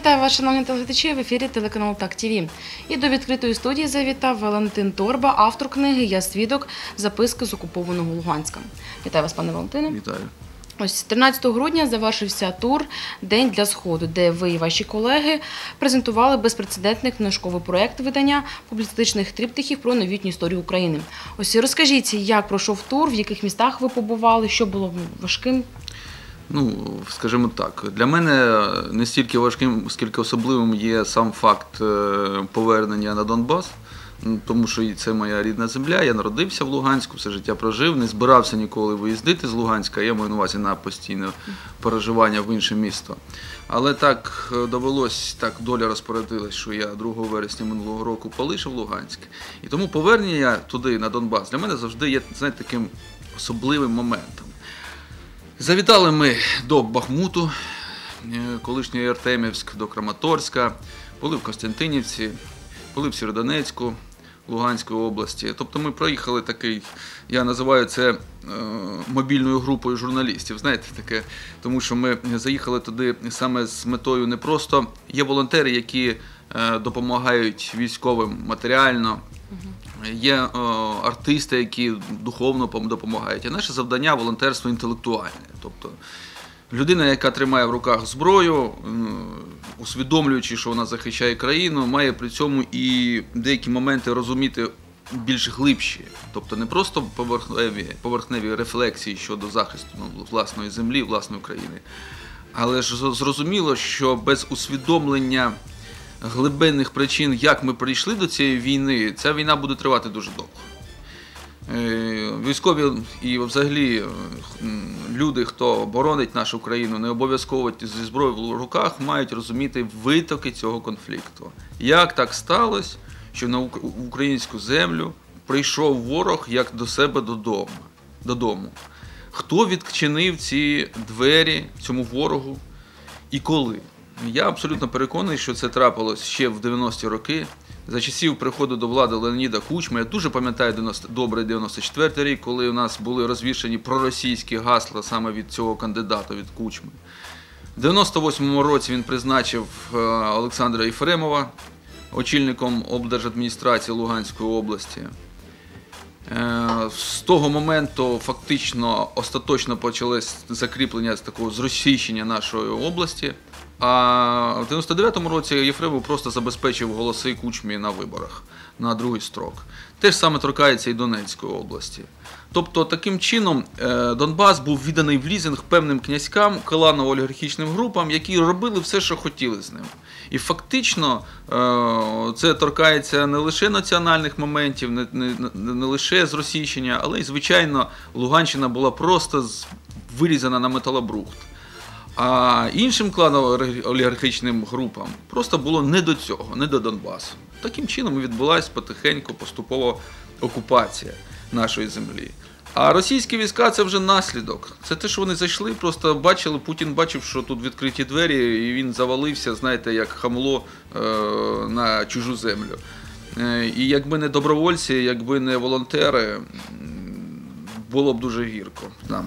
Вітаю вас, шановні телеглядачі, в ефірі телеканалу Так ТВ. І до відкритої студії завітав Валентин Торба, автор книги Я свідок. Записки з окупованого Луганська. Вітаю вас, пане Валентине. Вітаю. Ось 13 грудня завершився тур День для сходу, де ви і ваші колеги презентували безпрецедентний книжковий проєкт видання публістичних триптихів про новітню історію України. Ось розкажіть, як пройшов тур, в яких містах ви побували, що було важким. Ну, скажімо так, для мене не стільки важким, скільки особливим є сам факт е, повернення на Донбас. Тому що це моя рідна земля, я народився в Луганську, все життя прожив, не збирався ніколи виїздити з Луганська, я маю на увазі на постійне переживання в інше місто. Але так е, довелось, так доля розпорядилась, що я 2 вересня минулого року полишив Луганськ. І тому повернення туди, на Донбас, для мене завжди є знаєте, таким особливим моментом. Завітали ми до Бахмуту, е, колишньої Артемівськ, до Краматорська, були в Костянтинівці, були в Сєродонецьку, Луганської області. Тобто ми проїхали такий, я називаю це е, мобільною групою журналістів. Знаєте, таке, тому що ми заїхали туди саме з метою не просто є волонтери, які е, допомагають військовим матеріально. Є е, артисти, які духовно допомагають. А наше завдання волонтерство інтелектуальне. Тобто людина, яка тримає в руках зброю, м, усвідомлюючи, що вона захищає країну, має при цьому і деякі моменти розуміти більш глибші. Тобто не просто поверхневі, поверхневі рефлексії щодо захисту ну, власної землі, власної країни. Але ж зрозуміло, що без усвідомлення глибинних причин, як ми прийшли до цієї війни, ця війна буде тривати дуже довго. Е, Військові і взагалі е, люди, хто боронить нашу країну, не обов'язково зі зброєю в руках мають розуміти витоки цього конфлікту. Як так сталося, що на українську землю прийшов ворог як до себе додому? додому? Хто відчинив ці двері цьому ворогу і коли? Я абсолютно переконаний, що це трапилось ще в 90-ті роки. За часів приходу до влади Леоніда Кучма, я дуже пам'ятаю 90, добре 94 рік, коли у нас були розвішені проросійські гасла саме від цього кандидата, від Кучми. В 98-му році він призначив е, Олександра Єфремова очільником облдержадміністрації Луганської області. Е, З того моменту фактично остаточно почалось закріплення з такого зросійщення нашої області. А в 99-му році Єфремов просто забезпечив голоси кучмі на виборах на другий строк. Те ж саме торкається і Донецької області. Тобто, таким чином е, Донбас був відданий в лізинг певним князькам, кланово-олігархічним групам, які робили все, що хотіли з ним. І фактично е, це торкається не лише національних моментів, не, не- не лише зросійщення, але й, звичайно, Луганщина була просто вирізана на металобрухт. А іншим кланово-олігархічним групам просто було не до цього, не до Донбасу. Таким чином відбулася потихеньку поступово окупація нашої землі. А російські війська це вже наслідок. Це те, що вони зайшли, просто бачили, Путін бачив, що тут відкриті двері, і він завалився, знаєте, як хамло е, на чужу землю. Е, і якби не добровольці, якби не волонтери, було б дуже гірко. Да.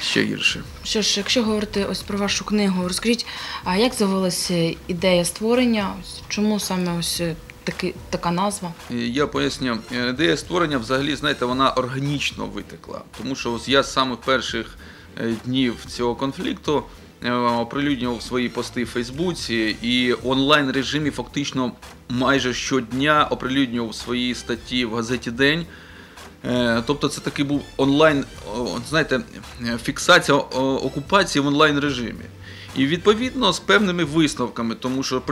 Ще гірше. Що ж, якщо говорити ось про вашу книгу, розкажіть, а як з'явилася ідея створення? Ось Чому саме ось е, таки, така назва? Я поясню, Е, ідея створення взагалі, знаєте, вона органічно витекла. Тому що ось я з самих перших е, днів цього конфлікту е, оприлюднював свої пости в Фейсбуці і онлайн режимі фактично майже щодня оприлюднював свої статті в газеті День. Е, Тобто це такий був онлайн, знаєте, фіксація окупації в онлайн режимі. І відповідно з певними висновками, тому що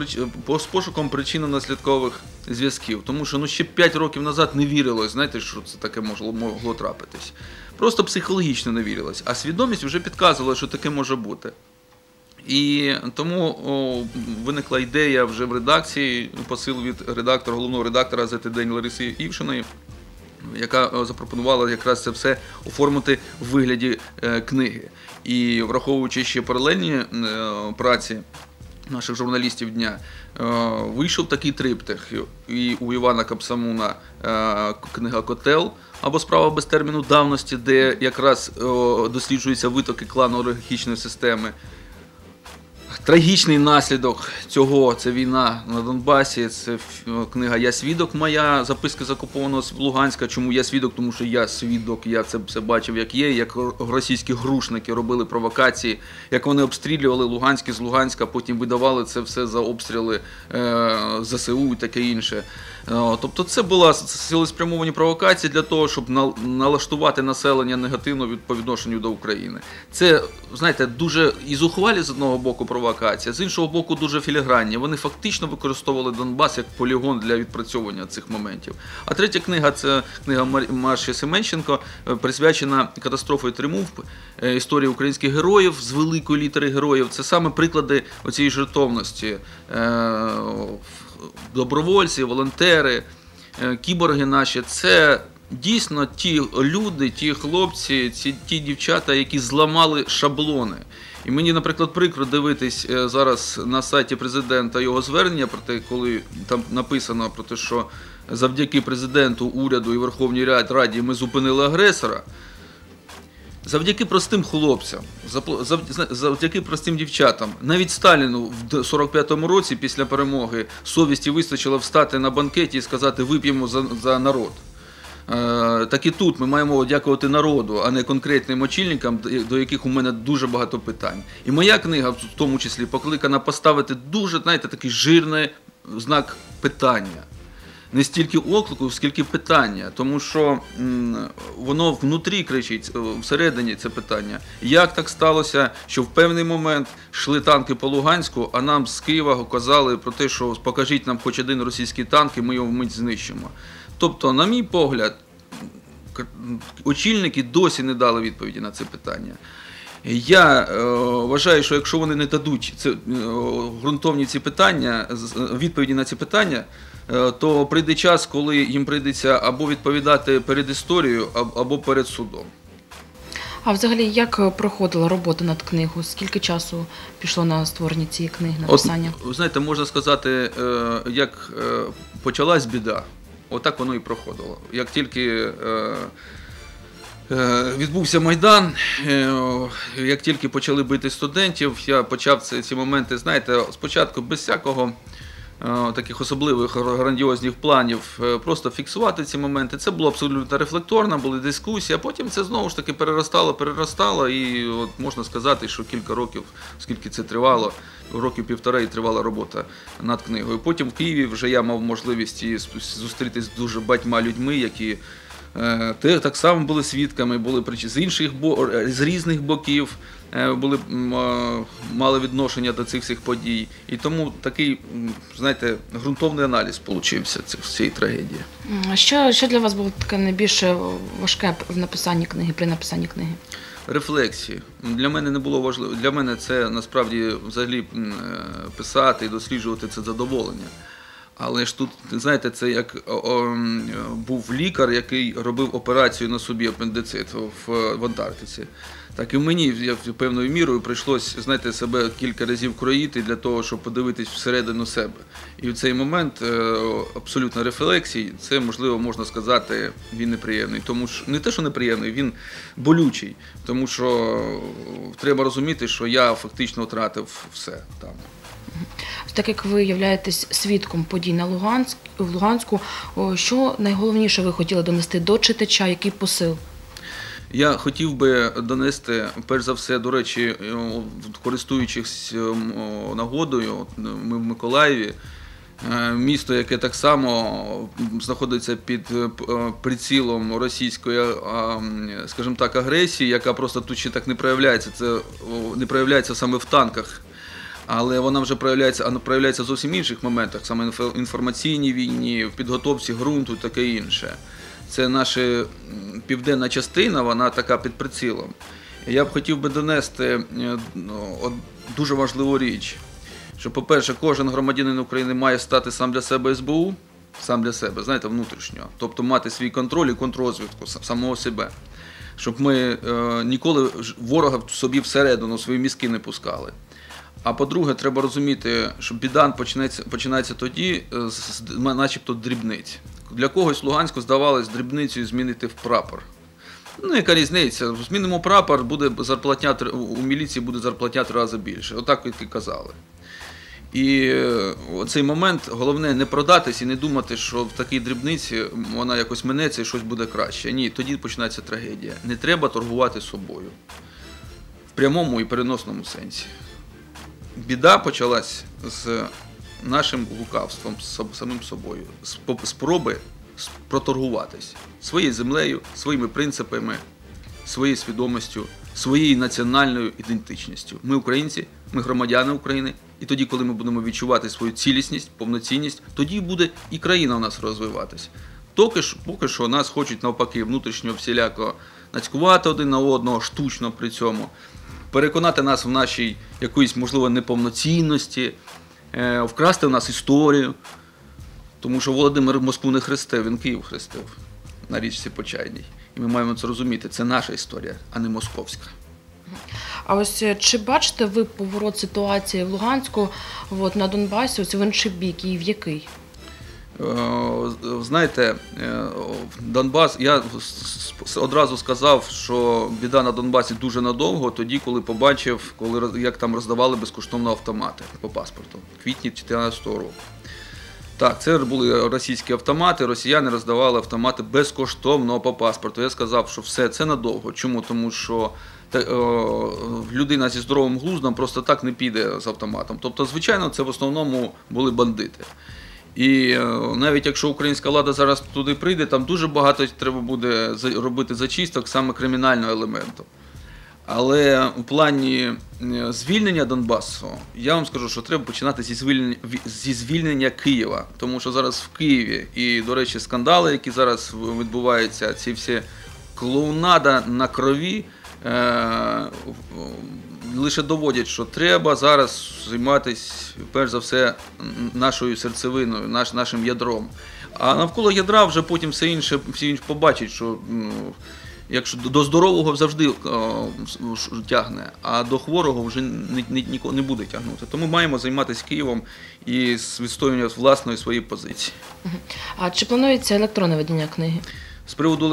з пошуком причинно-наслідкових зв'язків. Тому що ну ще 5 років назад не вірилось, знаєте, що це таке могло, могло трапитись. Просто психологічно не вірилось. А свідомість вже підказувала, що таке може бути. І тому о, виникла ідея вже в редакції, посил від редактора, головного редактора газети День Лариси Івшиної, яка е, запропонувала якраз це все оформити в вигляді е, книги. І враховуючи ще паралельні е, праці наших журналістів дня, вийшов такий триптих. І у Івана Капсамуна книга Котел або справа без терміну давності, де якраз досліджуються витоки клану системи. Трагічний наслідок цього це війна на Донбасі. Це книга Я свідок моя, записки з з Луганська. Чому я свідок? Тому що я свідок, я це все бачив, як є, як російські грушники робили провокації, як вони обстрілювали Луганськ з Луганська, потім видавали це все за обстріли е, ЗСУ і таке інше. Е, Тобто це була цілеспрямовані провокації для того, щоб нал- налаштувати населення негативно від по відношенню до України. Це, знаєте, дуже і зухвалі з одного боку провокація, з іншого боку, дуже філігранні. Вони фактично використовували Донбас як полігон для відпрацьовування цих моментів. А третя книга це книга Мар- Маші Семенченко, е, присвячена катастрофі Тримув, е, історії українських героїв з великої літери героїв. Це саме приклади оцієї жертовності. Е, добровольці, волонтери, кіборги наші це дійсно ті люди, ті хлопці, ці ті дівчата, які зламали шаблони. І мені, наприклад, прикро дивитись е, зараз на сайті президента його звернення про те, коли там написано про те, що завдяки президенту, уряду і Верховній Раді ми зупинили агресора. Завдяки простим хлопцям, завдяки простим дівчатам, навіть Сталіну в д- 45-му році після перемоги совісті вистачило встати на банкеті і сказати вип'ємо за, за народ. Е, так і тут ми маємо дякувати народу, а не конкретним очільникам, до- яких у мене дуже багато питань. І моя книга, в тому числі, покликана поставити дуже, знаєте, такий жирний знак питання не стільки оклику, скільки питання, тому що воно внутрі кричить, е, всередині це питання. Як так сталося, що в певний момент йшли танки по Луганську, а нам з Києва казали про те, що покажіть нам хоч один російський танк, і ми його вмить знищимо. Тобто, на мій погляд, очільники досі не дали відповіді на це питання. Я е, вважаю, що якщо вони не дадуть це, е, ґрунтовні ці питання, відповіді на ці питання, е, то прийде час, коли їм прийдеться або відповідати перед історією, або перед судом. А взагалі, як проходила робота над книгою? Скільки часу пішло на створення цієї книги, на От, написання? ви знаєте, можна сказати, е, як е, почалась біда, отак воно і проходило. Як тільки е, е, відбувся Майдан, е, як тільки почали бити студентів, я почав ці, моменти, знаєте, спочатку без всякого. Таких особливих грандіозних планів, просто фіксувати ці моменти. Це було абсолютно рефлекторно, були дискусії, а потім це знову ж таки переростало, переростало, і от можна сказати, що кілька років, скільки це тривало, років півтора і тривала робота над книгою. Потім в Києві вже я мав можливість зустрітися з дуже батьма людьми, які е, те- так само були свідками, були прич- з інших з різних боків. е, Були е, мали відношення до цих всіх подій, і тому такий, знаєте, ґрунтовний аналіз получився цих цієї трагедії. Що, що для вас було таке найбільше важке в написанні книги, при написанні книги? Рефлексії для мене не було важливо. Для мене це насправді взагалі е, писати і досліджувати це задоволення. Але ж тут, знаєте, це як о, о, був лікар, який робив операцію на собі апендицит в, в Антарктиці. Так і мені я, певною мірою прийшлось знаєте, себе кілька разів кроїти для того, щоб подивитись всередину себе. І в цей момент е, абсолютно рефлексій, це можливо можна сказати, він неприємний. Тому що не те, що неприємний, він болючий. Тому що треба розуміти, що я фактично втратив все там. Так як ви являєтесь свідком подій на Луганськ, в Луганську, що найголовніше ви хотіли донести до читача, який посил? Я хотів би донести, перш за все, до речі, користуючись нагодою, ми в Миколаєві, е, місто, яке так само знаходиться під е, е, прицілом російської, скажімо так, агресії, яка просто тут ще так не проявляється. Це не проявляється саме в танках. Але вона вже проявляється, а проявляється в зовсім інших моментах, саме в інформаційній війні, в підготовці ґрунту таке інше. Це наша південна частина, вона така під прицілом. Я б хотів би донести е, ну, дуже важливу річ, що, по-перше, кожен громадянин України має стати сам для себе СБУ, сам для себе, знаєте, внутрішньо. Тобто мати свій контроль і контррозвідку самого себе. Щоб ми е, ніколи ворога собі всередину свої мізки не пускали. А по-друге, треба розуміти, що біда починається, починається тоді, е, з, начебто дрібниць. Для когось Луганську здавалось дрібницею змінити в прапор. Ну, яка різниця? Змінимо прапор, буде зарплатня у міліції буде зарплатня три рази більше. Отак як і казали. І е, цей момент головне не продатись і не думати, що в такій дрібниці вона якось минеться і щось буде краще. Ні, тоді починається трагедія. Не треба торгувати собою в прямому і переносному сенсі. Біда почалась з нашим лукавством, з самим собою, спроби проторгуватись своєю землею, своїми принципами, своєю свідомістю, своєю національною ідентичністю. Ми українці, ми громадяни України, і тоді, коли ми будемо відчувати свою цілісність, повноцінність, тоді буде і країна у нас розвиватись. Поки ж, поки що нас хочуть навпаки внутрішньо всіляко нацькувати один на одного, штучно при цьому, переконати нас в нашій якоїсь, можливо, неповноцінності, е, вкрасти в нас історію. Тому що Володимир Москву не хрестив, він Київ хрестив на річці Почайній. І ми маємо це розуміти. Це наша історія, а не московська. А ось е, чи бачите ви поворот ситуації в Луганську от, на Донбасі, ось в інший бік, і в який? Е, Знаєте, е, Донбас, я одразу сказав, що біда на Донбасі дуже надовго, тоді, коли побачив, коли як там роздавали безкоштовно автомати по паспорту в квітні 2014 року. Так, це були російські автомати. Росіяни роздавали автомати безкоштовно по паспорту. Я сказав, що все це надовго. Чому? Тому що е, людина зі здоровим глуздом просто так не піде з автоматом. Тобто, звичайно, це в основному були бандити. І е, навіть якщо українська влада зараз туди прийде, там дуже багато треба буде робити зачисток саме кримінального елементу. Але у плані е, звільнення Донбасу, я вам скажу, що треба починати зі звільнення, зі звільнення Києва. Тому що зараз в Києві, і, до речі, скандали, які зараз відбуваються, ці всі клоунада на крові, е, лише доводять, що треба зараз займатися, перш за все, нашою серцевиною, наш, нашим ядром. А навколо ядра вже потім все інше, всі інші побачать, що ну, якщо до- до здорового завжди о, тягне, а до хворого вже ні, ні, ніколи не буде тягнути. Тому маємо займатися Києвом і відстоювання власної своєї позиції. А чи планується електронне видання книги? З приводу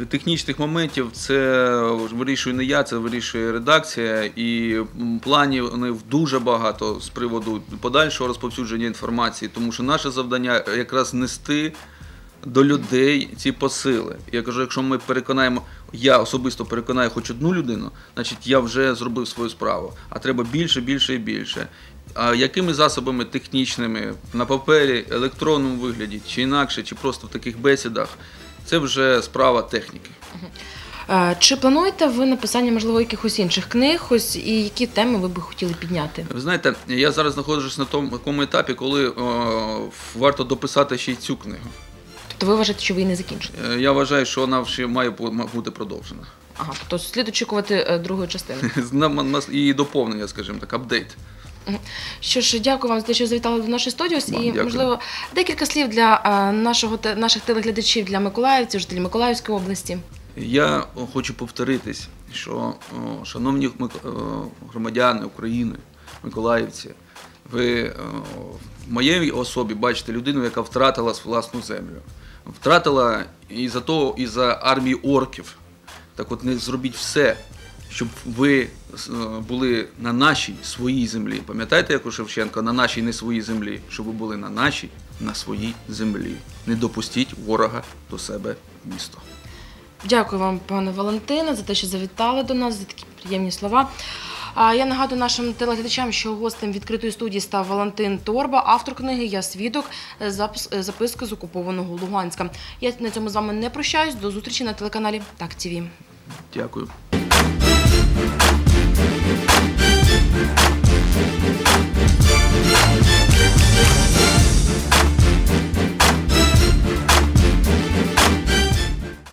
е, технічних моментів, це вирішую не я, це вирішує редакція, і планів дуже багато з приводу подальшого розповсюдження інформації, тому що наше завдання якраз нести до людей ці посили. Я кажу, якщо ми переконаємо, я особисто переконаю хоч одну людину, значить я вже зробив свою справу. А треба більше, більше і більше. А якими засобами технічними на папері, електронному вигляді, чи інакше, чи просто в таких бесідах, це вже справа техніки. Е, Чи плануєте ви написання, можливо, якихось інших книг? Ось і які теми ви би хотіли підняти? Ви знаєте, я зараз знаходжусь на тому такому етапі, коли о, варто дописати ще й цю книгу. Тобто ви вважаєте, що ви її не закінчите? Е, Я вважаю, що вона ще має бути продовжена. Ага, тобто слід очікувати е, другої частини. І доповнення, скажімо так, апдейт. Що ж, дякую вам за те, що завітали до нашої студії. Вам І, дякую. можливо, декілька слів для нашого наших телеглядачів, для миколаївців, жителів Миколаївської області. Я хочу повторитись, що, шановні громадяни України, миколаївці, ви в моїй особі бачите людину, яка втратила власну землю. Втратила і за того, і за армії орків. Так от не зробіть все, щоб ви е, були на нашій своїй землі. Пам'ятаєте, як у Шевченка, на нашій не своїй землі, щоб ви були на нашій, на своїй землі. Не допустіть ворога до себе в місто. Дякую вам, пане Валентине, за те, що завітали до нас, за такі приємні слова. А я нагадую нашим телеглядачам, що гостем відкритої студії став Валентин Торба, автор книги Я свідок е, е, записки з окупованого Луганська. Я на цьому з вами не прощаюсь. До зустрічі на телеканалі Так ТВ. Дякую. やった!